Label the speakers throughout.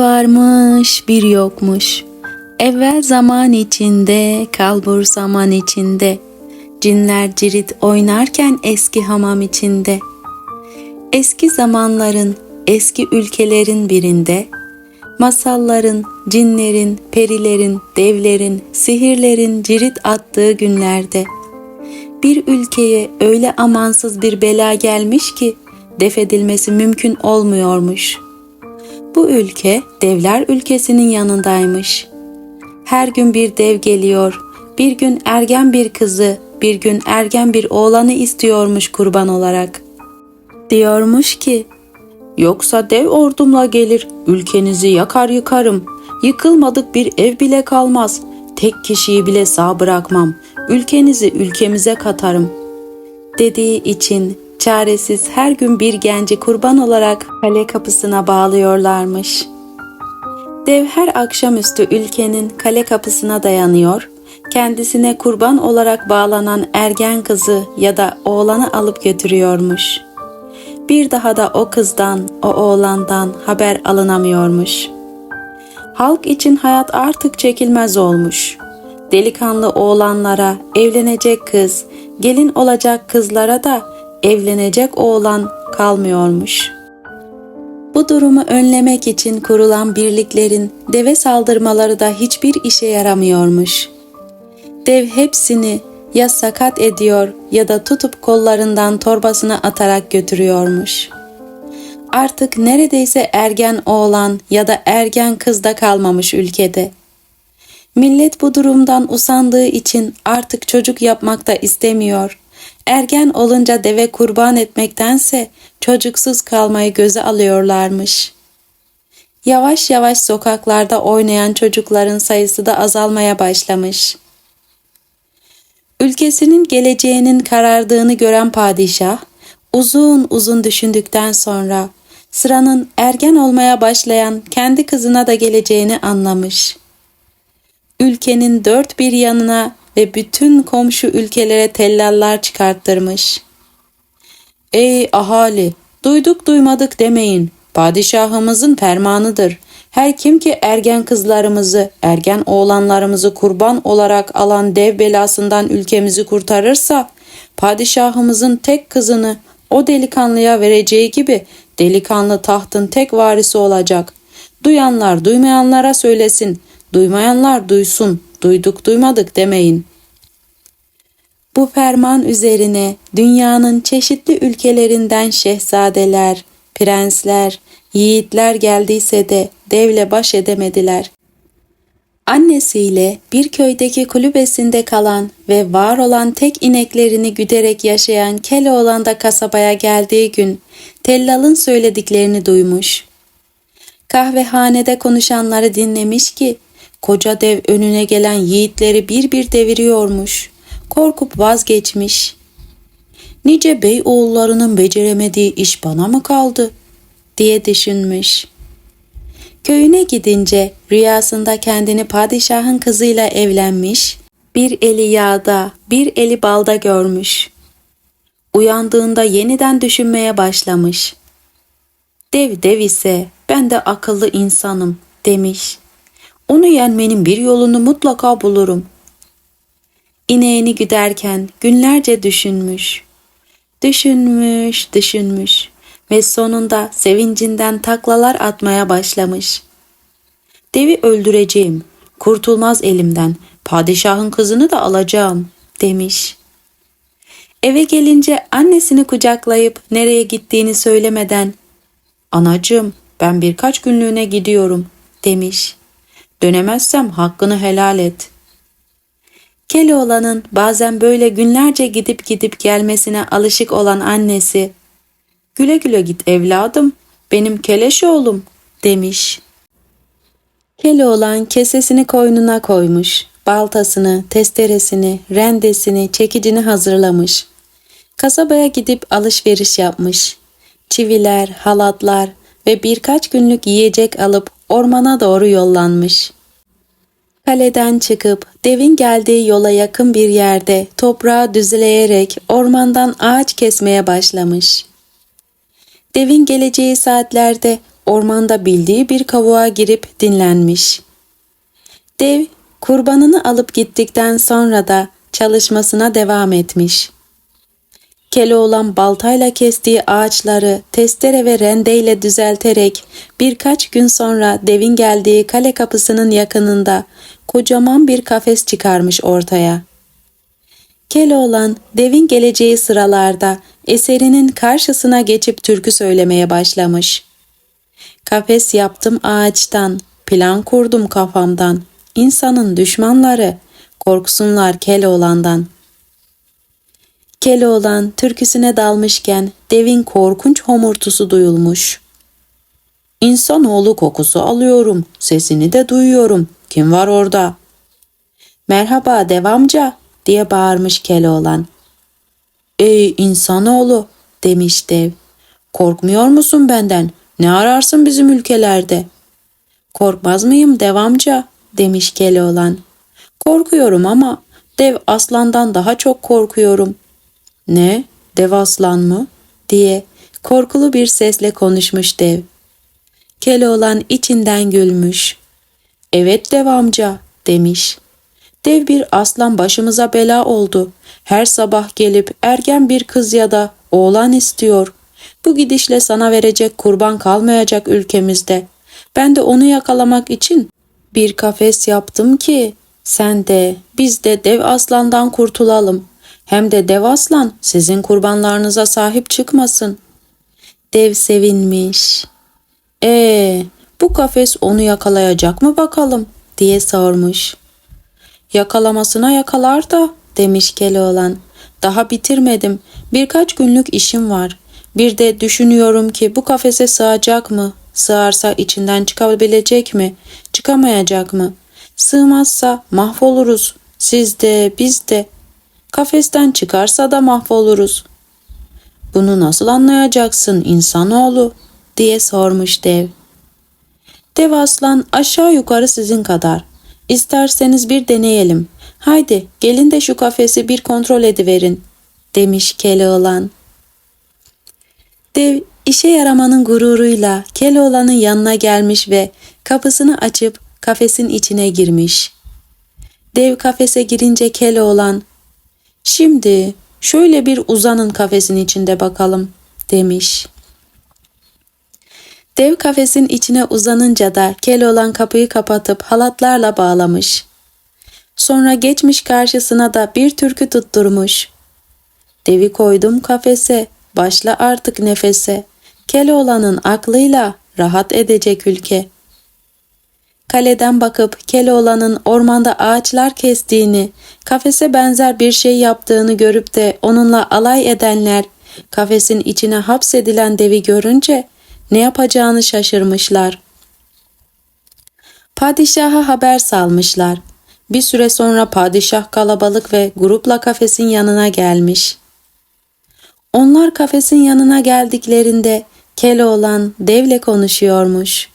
Speaker 1: varmış bir yokmuş. Evvel zaman içinde, kalbur zaman içinde. Cinler cirit oynarken eski hamam içinde. Eski zamanların, eski ülkelerin birinde, masalların, cinlerin, perilerin, devlerin, sihirlerin cirit attığı günlerde, bir ülkeye öyle amansız bir bela gelmiş ki defedilmesi mümkün olmuyormuş.'' Bu ülke devler ülkesinin yanındaymış. Her gün bir dev geliyor. Bir gün ergen bir kızı, bir gün ergen bir oğlanı istiyormuş kurban olarak. Diyormuş ki, Yoksa dev ordumla gelir, ülkenizi yakar yıkarım. Yıkılmadık bir ev bile kalmaz. Tek kişiyi bile sağ bırakmam. Ülkenizi ülkemize katarım. Dediği için çaresiz her gün bir genci kurban olarak kale kapısına bağlıyorlarmış. Dev her akşamüstü ülkenin kale kapısına dayanıyor, kendisine kurban olarak bağlanan ergen kızı ya da oğlanı alıp götürüyormuş. Bir daha da o kızdan, o oğlandan haber alınamıyormuş. Halk için hayat artık çekilmez olmuş. Delikanlı oğlanlara evlenecek kız, gelin olacak kızlara da evlenecek oğlan kalmıyormuş. Bu durumu önlemek için kurulan birliklerin deve saldırmaları da hiçbir işe yaramıyormuş. Dev hepsini ya sakat ediyor ya da tutup kollarından torbasına atarak götürüyormuş. Artık neredeyse ergen oğlan ya da ergen kız da kalmamış ülkede. Millet bu durumdan usandığı için artık çocuk yapmak da istemiyor Ergen olunca deve kurban etmektense çocuksuz kalmayı göze alıyorlarmış. Yavaş yavaş sokaklarda oynayan çocukların sayısı da azalmaya başlamış. Ülkesinin geleceğinin karardığını gören padişah, uzun uzun düşündükten sonra sıranın ergen olmaya başlayan kendi kızına da geleceğini anlamış. Ülkenin dört bir yanına ve bütün komşu ülkelere tellallar çıkarttırmış. Ey ahali! Duyduk duymadık demeyin. Padişahımızın fermanıdır. Her kim ki ergen kızlarımızı, ergen oğlanlarımızı kurban olarak alan dev belasından ülkemizi kurtarırsa, padişahımızın tek kızını o delikanlıya vereceği gibi delikanlı tahtın tek varisi olacak. Duyanlar duymayanlara söylesin, duymayanlar duysun, duyduk duymadık demeyin. Bu ferman üzerine dünyanın çeşitli ülkelerinden şehzadeler, prensler, yiğitler geldiyse de devle baş edemediler. Annesiyle bir köydeki kulübesinde kalan ve var olan tek ineklerini güderek yaşayan Keloğlan da kasabaya geldiği gün Tellal'ın söylediklerini duymuş. Kahvehanede konuşanları dinlemiş ki koca dev önüne gelen yiğitleri bir bir deviriyormuş korkup vazgeçmiş. Nice bey oğullarının beceremediği iş bana mı kaldı diye düşünmüş. Köyüne gidince rüyasında kendini padişahın kızıyla evlenmiş, bir eli yağda, bir eli balda görmüş. Uyandığında yeniden düşünmeye başlamış. Dev dev ise ben de akıllı insanım demiş. Onu yenmenin bir yolunu mutlaka bulurum ineğini güderken günlerce düşünmüş. Düşünmüş, düşünmüş ve sonunda sevincinden taklalar atmaya başlamış. Devi öldüreceğim, kurtulmaz elimden, padişahın kızını da alacağım demiş. Eve gelince annesini kucaklayıp nereye gittiğini söylemeden Anacığım ben birkaç günlüğüne gidiyorum demiş. Dönemezsem hakkını helal et. Keloğlan'ın bazen böyle günlerce gidip gidip gelmesine alışık olan annesi, ''Güle güle git evladım, benim keleş oğlum.'' demiş. Keloğlan kesesini koynuna koymuş, baltasını, testeresini, rendesini, çekicini hazırlamış. Kasabaya gidip alışveriş yapmış. Çiviler, halatlar ve birkaç günlük yiyecek alıp ormana doğru yollanmış.'' Kaleden çıkıp devin geldiği yola yakın bir yerde toprağı düzleyerek ormandan ağaç kesmeye başlamış. Devin geleceği saatlerde ormanda bildiği bir kavuğa girip dinlenmiş. Dev kurbanını alıp gittikten sonra da çalışmasına devam etmiş. Keloğlan baltayla kestiği ağaçları testere ve rendeyle düzelterek birkaç gün sonra devin geldiği kale kapısının yakınında kocaman bir kafes çıkarmış ortaya. Keloğlan devin geleceği sıralarda eserinin karşısına geçip türkü söylemeye başlamış. Kafes yaptım ağaçtan, plan kurdum kafamdan, insanın düşmanları, korksunlar Keloğlan'dan.'' Keloğlan türküsüne dalmışken devin korkunç homurtusu duyulmuş. İnsanoğlu kokusu alıyorum, sesini de duyuyorum. Kim var orada? Merhaba devamca diye bağırmış Keloğlan. Ey insanoğlu demiş dev. Korkmuyor musun benden? Ne ararsın bizim ülkelerde? Korkmaz mıyım devamca demiş Keloğlan. Korkuyorum ama dev aslandan daha çok korkuyorum. Ne? Dev aslan mı? diye korkulu bir sesle konuşmuş dev. Keloğlan içinden gülmüş. Evet dev amca demiş. Dev bir aslan başımıza bela oldu. Her sabah gelip ergen bir kız ya da oğlan istiyor. Bu gidişle sana verecek kurban kalmayacak ülkemizde. Ben de onu yakalamak için bir kafes yaptım ki sen de biz de dev aslandan kurtulalım. Hem de dev aslan sizin kurbanlarınıza sahip çıkmasın. Dev sevinmiş. Ee, bu kafes onu yakalayacak mı bakalım diye sormuş. Yakalamasına yakalar da demiş Keloğlan. Daha bitirmedim. Birkaç günlük işim var. Bir de düşünüyorum ki bu kafese sığacak mı? Sığarsa içinden çıkabilecek mi? Çıkamayacak mı? Sığmazsa mahvoluruz. Siz de biz de. Kafesten çıkarsa da mahvoluruz. Bunu nasıl anlayacaksın insanoğlu diye sormuş dev. Dev aslan aşağı yukarı sizin kadar. İsterseniz bir deneyelim. Haydi gelin de şu kafesi bir kontrol ediverin demiş Keloğlan. Dev işe yaramanın gururuyla Keloğlan'ın yanına gelmiş ve kapısını açıp kafesin içine girmiş. Dev kafese girince Keloğlan Şimdi şöyle bir uzanın kafesin içinde bakalım demiş. Dev kafesin içine uzanınca da kel olan kapıyı kapatıp halatlarla bağlamış. Sonra geçmiş karşısına da bir türkü tutturmuş. Devi koydum kafese, başla artık nefese. Keloğlan'ın aklıyla rahat edecek ülke.'' Kaleden bakıp Keloğlan'ın ormanda ağaçlar kestiğini, kafese benzer bir şey yaptığını görüp de onunla alay edenler, kafesin içine hapsedilen devi görünce ne yapacağını şaşırmışlar. Padişaha haber salmışlar. Bir süre sonra padişah kalabalık ve grupla kafesin yanına gelmiş. Onlar kafesin yanına geldiklerinde Keloğlan devle konuşuyormuş.''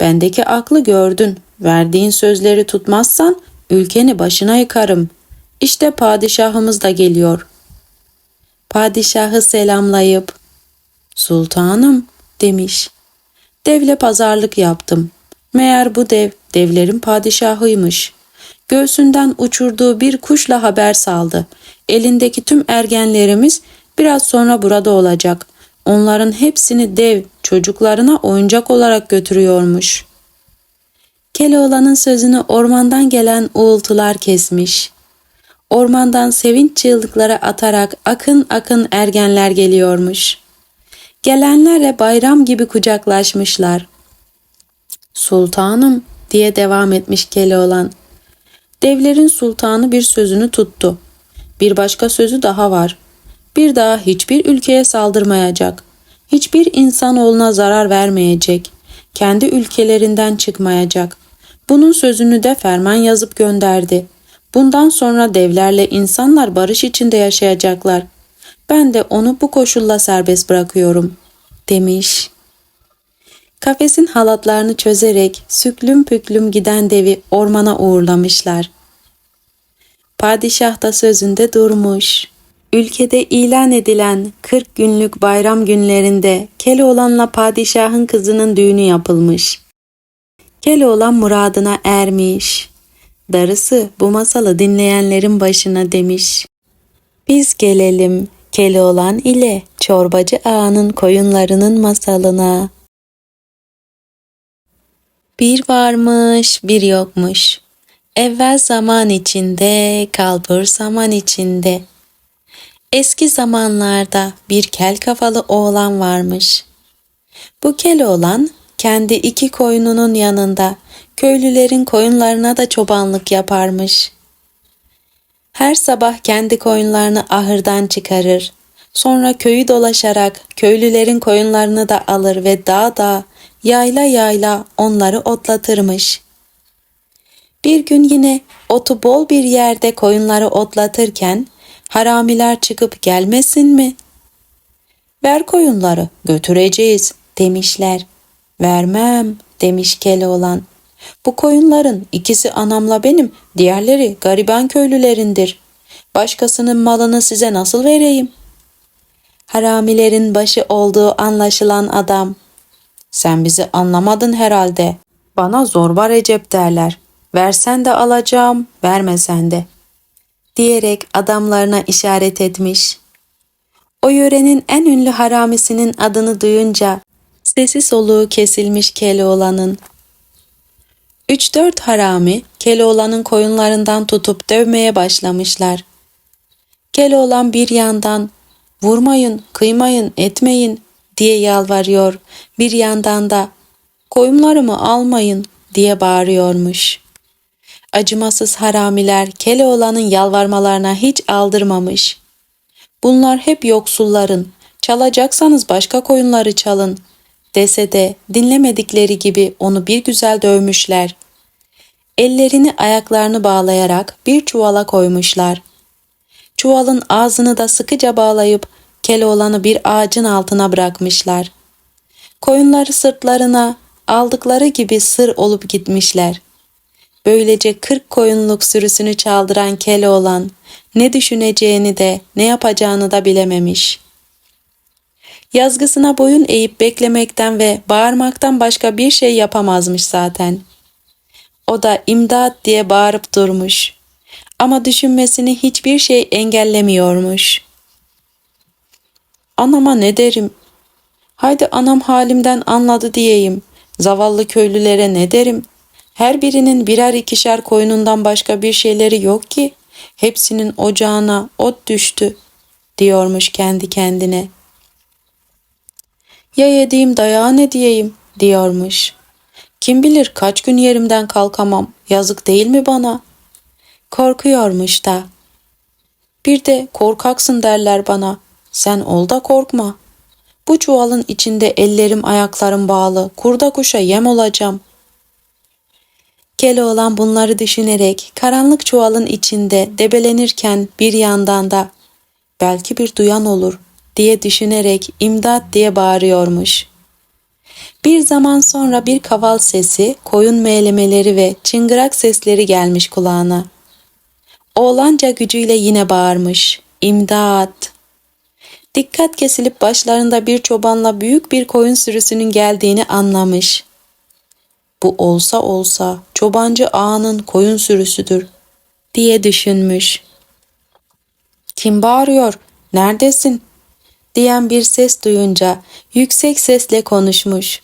Speaker 1: Bendeki aklı gördün. Verdiğin sözleri tutmazsan ülkeni başına yıkarım. İşte padişahımız da geliyor. Padişahı selamlayıp Sultanım demiş. Devle pazarlık yaptım. Meğer bu dev devlerin padişahıymış. Göğsünden uçurduğu bir kuşla haber saldı. Elindeki tüm ergenlerimiz biraz sonra burada olacak. Onların hepsini dev çocuklarına oyuncak olarak götürüyormuş. Keloğlan'ın sözünü ormandan gelen uğultular kesmiş. Ormandan sevinç çığlıkları atarak akın akın ergenler geliyormuş. Gelenlerle bayram gibi kucaklaşmışlar. Sultanım diye devam etmiş Keloğlan. Devlerin sultanı bir sözünü tuttu. Bir başka sözü daha var. Bir daha hiçbir ülkeye saldırmayacak hiçbir insanoğluna zarar vermeyecek, kendi ülkelerinden çıkmayacak. Bunun sözünü de ferman yazıp gönderdi. Bundan sonra devlerle insanlar barış içinde yaşayacaklar. Ben de onu bu koşulla serbest bırakıyorum, demiş. Kafesin halatlarını çözerek süklüm püklüm giden devi ormana uğurlamışlar. Padişah da sözünde durmuş. Ülkede ilan edilen 40 günlük bayram günlerinde Keloğlan'la padişahın kızının düğünü yapılmış. Keloğlan muradına ermiş. Darısı bu masalı dinleyenlerin başına demiş. Biz gelelim Keloğlan ile çorbacı ağanın koyunlarının masalına. Bir varmış, bir yokmuş. Evvel zaman içinde, kalbur zaman içinde. Eski zamanlarda bir kel kafalı oğlan varmış. Bu kel oğlan kendi iki koyununun yanında köylülerin koyunlarına da çobanlık yaparmış. Her sabah kendi koyunlarını ahırdan çıkarır. Sonra köyü dolaşarak köylülerin koyunlarını da alır ve dağ dağ, yayla yayla onları otlatırmış. Bir gün yine otu bol bir yerde koyunları otlatırken haramiler çıkıp gelmesin mi? Ver koyunları götüreceğiz demişler. Vermem demiş Keloğlan. Bu koyunların ikisi anamla benim, diğerleri gariban köylülerindir. Başkasının malını size nasıl vereyim? Haramilerin başı olduğu anlaşılan adam. Sen bizi anlamadın herhalde. Bana zorba Recep derler. Versen de alacağım, vermesen de. Diyerek adamlarına işaret etmiş. O yörenin en ünlü haramisinin adını duyunca sesi soluğu kesilmiş Keloğlan'ın. Üç dört harami Keloğlan'ın koyunlarından tutup dövmeye başlamışlar. Keloğlan bir yandan vurmayın, kıymayın, etmeyin diye yalvarıyor. Bir yandan da koyunlarımı almayın diye bağırıyormuş. Acımasız haramiler Keloğlan'ın yalvarmalarına hiç aldırmamış. Bunlar hep yoksulların, çalacaksanız başka koyunları çalın dese de dinlemedikleri gibi onu bir güzel dövmüşler. Ellerini ayaklarını bağlayarak bir çuvala koymuşlar. Çuvalın ağzını da sıkıca bağlayıp Keloğlan'ı bir ağacın altına bırakmışlar. Koyunları sırtlarına aldıkları gibi sır olup gitmişler. Böylece kırk koyunluk sürüsünü çaldıran Keloğlan ne düşüneceğini de ne yapacağını da bilememiş. Yazgısına boyun eğip beklemekten ve bağırmaktan başka bir şey yapamazmış zaten. O da imdat diye bağırıp durmuş. Ama düşünmesini hiçbir şey engellemiyormuş. Anama ne derim? Haydi anam halimden anladı diyeyim. Zavallı köylülere ne derim? Her birinin birer ikişer koyunundan başka bir şeyleri yok ki. Hepsinin ocağına ot düştü, diyormuş kendi kendine. Ya yediğim dayağı ne diyeyim, diyormuş. Kim bilir kaç gün yerimden kalkamam, yazık değil mi bana? Korkuyormuş da. Bir de korkaksın derler bana. Sen ol da korkma. Bu çuvalın içinde ellerim ayaklarım bağlı, kurda kuşa yem olacağım. Keloğlan bunları düşünerek karanlık çuvalın içinde debelenirken bir yandan da belki bir duyan olur diye düşünerek imdat diye bağırıyormuş. Bir zaman sonra bir kaval sesi, koyun meylemeleri ve çıngırak sesleri gelmiş kulağına. Oğlanca gücüyle yine bağırmış. İmdat! Dikkat kesilip başlarında bir çobanla büyük bir koyun sürüsünün geldiğini anlamış. Bu olsa olsa çobancı ağanın koyun sürüsüdür diye düşünmüş. Kim bağırıyor? Neredesin? diyen bir ses duyunca yüksek sesle konuşmuş.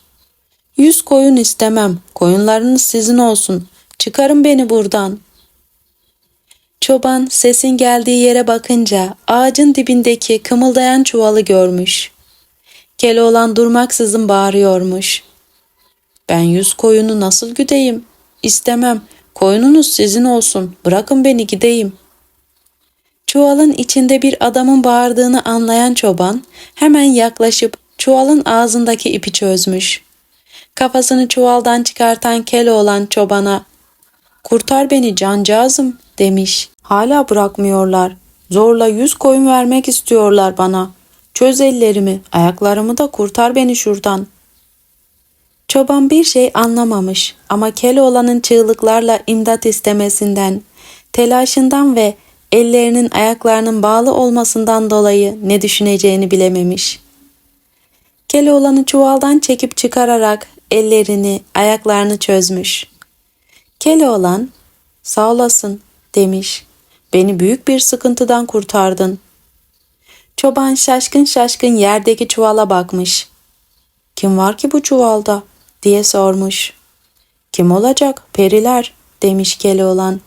Speaker 1: Yüz koyun istemem, koyunlarınız sizin olsun, çıkarın beni buradan. Çoban sesin geldiği yere bakınca ağacın dibindeki kımıldayan çuvalı görmüş. Keloğlan durmaksızın bağırıyormuş. Ben yüz koyunu nasıl güdeyim? İstemem, koyununuz sizin olsun, bırakın beni gideyim.'' Çuvalın içinde bir adamın bağırdığını anlayan çoban hemen yaklaşıp çuvalın ağzındaki ipi çözmüş. Kafasını çuvaldan çıkartan kele olan çobana ''Kurtar beni cancağızım'' demiş. Hala bırakmıyorlar. Zorla yüz koyun vermek istiyorlar bana. Çöz ellerimi, ayaklarımı da kurtar beni şuradan. Çoban bir şey anlamamış ama Keloğlan'ın çığlıklarla imdat istemesinden, telaşından ve ellerinin ayaklarının bağlı olmasından dolayı ne düşüneceğini bilememiş. Keloğlan'ı çuvaldan çekip çıkararak ellerini, ayaklarını çözmüş. Keloğlan, sağ olasın demiş. Beni büyük bir sıkıntıdan kurtardın. Çoban şaşkın şaşkın yerdeki çuvala bakmış. Kim var ki bu çuvalda diye sormuş. Kim olacak? Periler demiş Keloğlan.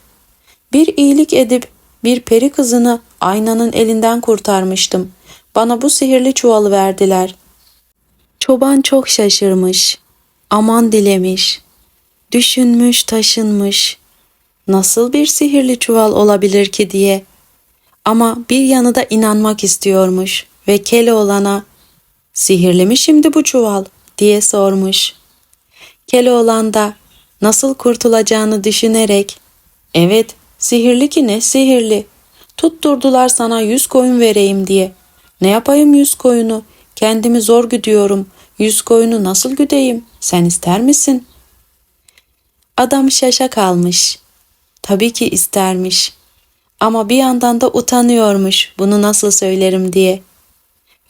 Speaker 1: Bir iyilik edip bir peri kızını aynanın elinden kurtarmıştım. Bana bu sihirli çuvalı verdiler. Çoban çok şaşırmış. Aman dilemiş. Düşünmüş, taşınmış. Nasıl bir sihirli çuval olabilir ki diye. Ama bir yanı da inanmak istiyormuş ve Keloğlan'a "Sihirli mi şimdi bu çuval?" diye sormuş. Keloğlan da nasıl kurtulacağını düşünerek "Evet, sihirli ki ne sihirli. Tutturdular sana yüz koyun vereyim diye. Ne yapayım yüz koyunu? Kendimi zor güdüyorum. Yüz koyunu nasıl güdeyim? Sen ister misin?" Adam şaşa kalmış. Tabii ki istermiş. Ama bir yandan da utanıyormuş bunu nasıl söylerim diye.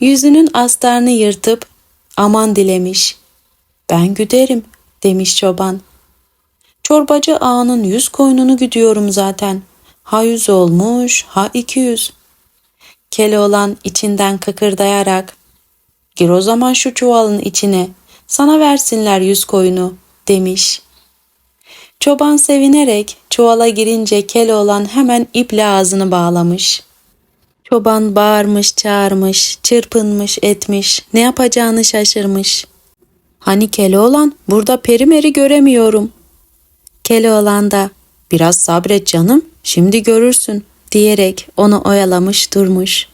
Speaker 1: Yüzünün astarını yırtıp aman dilemiş. Ben güderim demiş çoban. Çorbacı ağanın yüz koynunu güdüyorum zaten. Ha yüz olmuş ha iki yüz. Keloğlan içinden kıkırdayarak gir o zaman şu çuvalın içine sana versinler yüz koyunu demiş.'' Çoban sevinerek çuvala girince Keloğlan hemen iple ağzını bağlamış. Çoban bağırmış, çağırmış, çırpınmış, etmiş, ne yapacağını şaşırmış. Hani Keloğlan, burada perimeri göremiyorum. Keloğlan da, biraz sabret canım, şimdi görürsün diyerek onu oyalamış durmuş.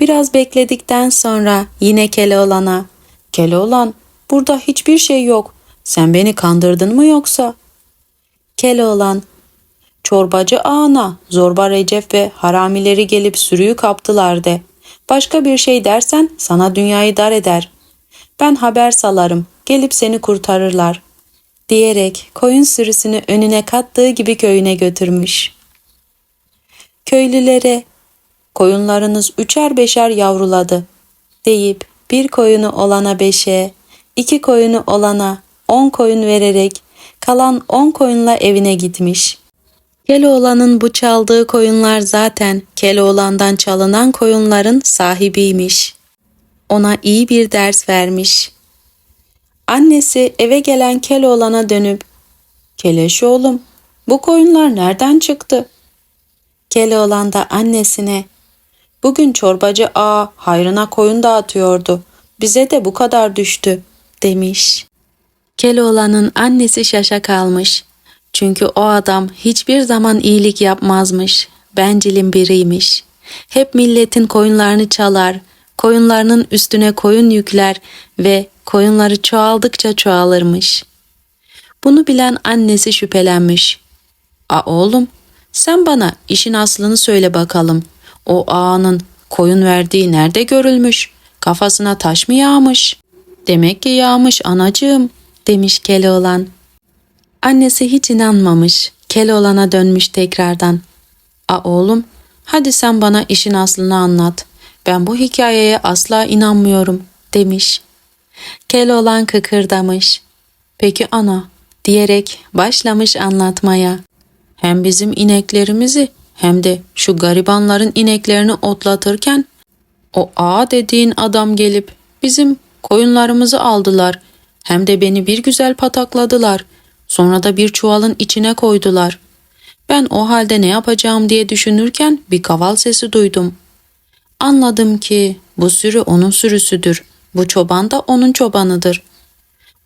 Speaker 1: Biraz bekledikten sonra yine Keloğlan'a, Keloğlan, burada hiçbir şey yok. Sen beni kandırdın mı yoksa?'' Keloğlan, çorbacı ağana, zorba Recep ve haramileri gelip sürüyü kaptılar de. Başka bir şey dersen sana dünyayı dar eder. Ben haber salarım, gelip seni kurtarırlar. Diyerek koyun sürüsünü önüne kattığı gibi köyüne götürmüş. Köylülere, koyunlarınız üçer beşer yavruladı deyip bir koyunu olana beşe, iki koyunu olana on koyun vererek kalan on koyunla evine gitmiş. Keloğlan'ın bu çaldığı koyunlar zaten Keloğlan'dan çalınan koyunların sahibiymiş. Ona iyi bir ders vermiş. Annesi eve gelen Keloğlan'a dönüp Keleş oğlum bu koyunlar nereden çıktı? Keloğlan da annesine Bugün çorbacı ağa hayrına koyun dağıtıyordu. Bize de bu kadar düştü demiş. Keloğlan'ın annesi şaşa kalmış. Çünkü o adam hiçbir zaman iyilik yapmazmış. Bencilin biriymiş. Hep milletin koyunlarını çalar, koyunlarının üstüne koyun yükler ve koyunları çoğaldıkça çoğalırmış. Bunu bilen annesi şüphelenmiş. A oğlum, sen bana işin aslını söyle bakalım. O ağanın koyun verdiği nerede görülmüş? Kafasına taş mı yağmış? Demek ki yağmış anacığım demiş Keloğlan. Annesi hiç inanmamış. Keloğlan'a dönmüş tekrardan. A oğlum, hadi sen bana işin aslını anlat. Ben bu hikayeye asla inanmıyorum demiş. Keloğlan kıkırdamış. Peki ana diyerek başlamış anlatmaya. Hem bizim ineklerimizi hem de şu garibanların ineklerini otlatırken o ağa dediğin adam gelip bizim koyunlarımızı aldılar hem de beni bir güzel patakladılar. Sonra da bir çuvalın içine koydular. Ben o halde ne yapacağım diye düşünürken bir kaval sesi duydum. Anladım ki bu sürü onun sürüsüdür. Bu çoban da onun çobanıdır.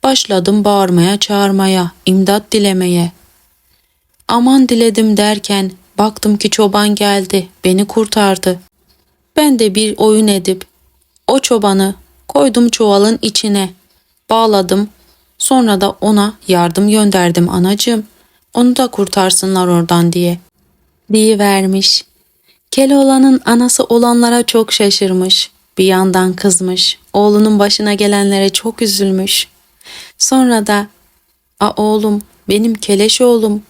Speaker 1: Başladım bağırmaya çağırmaya, imdat dilemeye. Aman diledim derken baktım ki çoban geldi, beni kurtardı. Ben de bir oyun edip o çobanı koydum çuvalın içine. Bağladım. Sonra da ona yardım gönderdim anacığım. Onu da kurtarsınlar oradan diye. Diye vermiş. Keloğlan'ın anası olanlara çok şaşırmış. Bir yandan kızmış. Oğlunun başına gelenlere çok üzülmüş. Sonra da "A oğlum, benim keleş oğlum.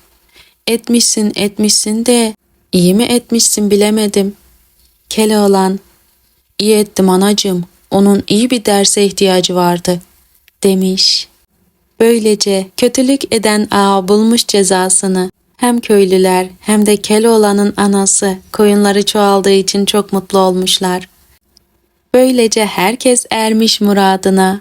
Speaker 1: Etmişsin, etmişsin de İyi mi etmişsin bilemedim. Keloğlan, iyi ettim anacığım. Onun iyi bir derse ihtiyacı vardı, demiş. Böylece kötülük eden ağa bulmuş cezasını. Hem köylüler hem de Keloğlan'ın anası koyunları çoğaldığı için çok mutlu olmuşlar. Böylece herkes ermiş muradına.